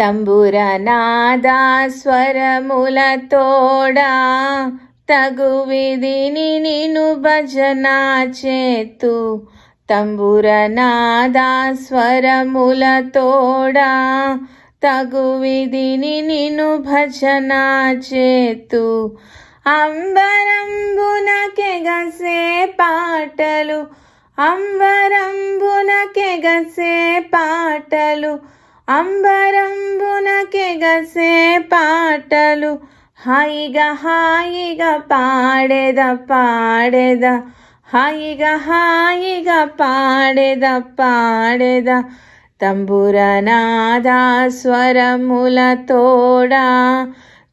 తంబురనాదా స్వరములతోడా తగు విధిని నిను భజనా చేతు. తంబురనాదా స్వరములతోడా తగు విధిని నిను భజనా చేతు. అంబరంబునకెగసే పాటలు అంబరంబునకెగసే పాటలు అంబరంబునకెగసే పాటలు. హాయిగా హాయిగా పాడేద పాడేద. హాయిగా హాయిగా పాడేద పాడేద. తంబురనాదా స్వరముల తోడా.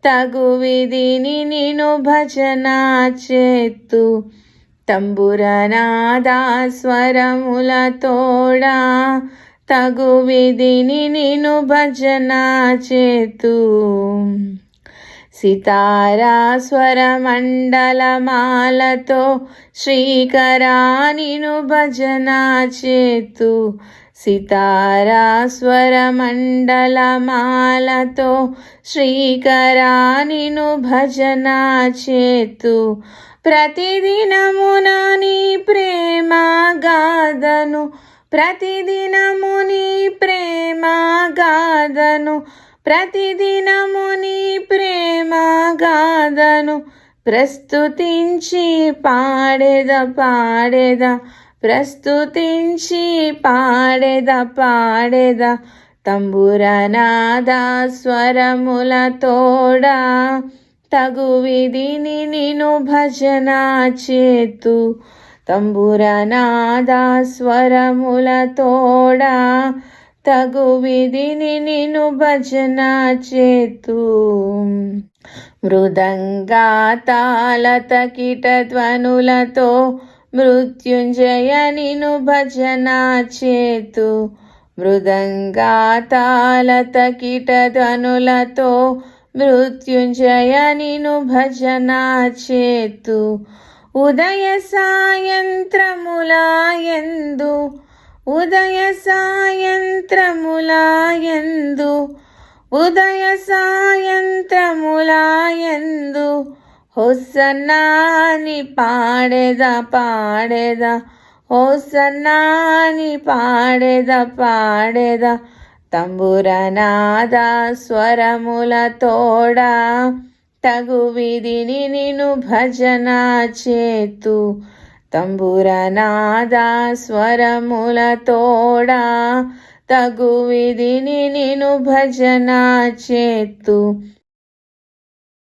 తగు విధిని నిను భజన చేత్తు. తంబురనాదా స్వరముల తోడా. తగు విధిని నిను భజన చేతు. సితారా స్వరమండలమాలతో శ్రీకరా నిను భజన చేతు. సితారా స్వరమండలమాలతో శ్రీకరా నిను భజన చేతు. ప్రతిదినమున నీ ప్రేమ గాదను ప్రతిదినము నీ ప్రేమ గాదను ప్రతిదినము నీ ప్రేమ గాదను ప్రస్తుతించి పాడేద పాడేద ప్రస్తుతించి పాడేద పాడేద. తంబురనాద స్వరముల తోడా తగు విధిని నిను భజన చేతు. తంబురనాద స్వరముల తోడా తగు విధిని నిను భజన చేతు. మృదంగా తాళత కిట ధ్వనులతో మృత్యుంజయ నిను భజన చేతు. మృదంగా తాళత కిట ధ్వనులతో మృత్యుంజయ నిను భజన చేతు. ఉదయ సాయంత్రములాయందు ఉదయ సాయంత్రములాయందు ఉదయ సాయంత్రములాయందు హొసన్నాని పాడెద పాడెద హొసన్నాని పాడెద పాడెద తంబురనాద స్వరముల తోడా తగు విధిని నిను భజన చేతు. తంబురనాద స్వరముల తోడా. తగు విధిని నిను భజన చేతు.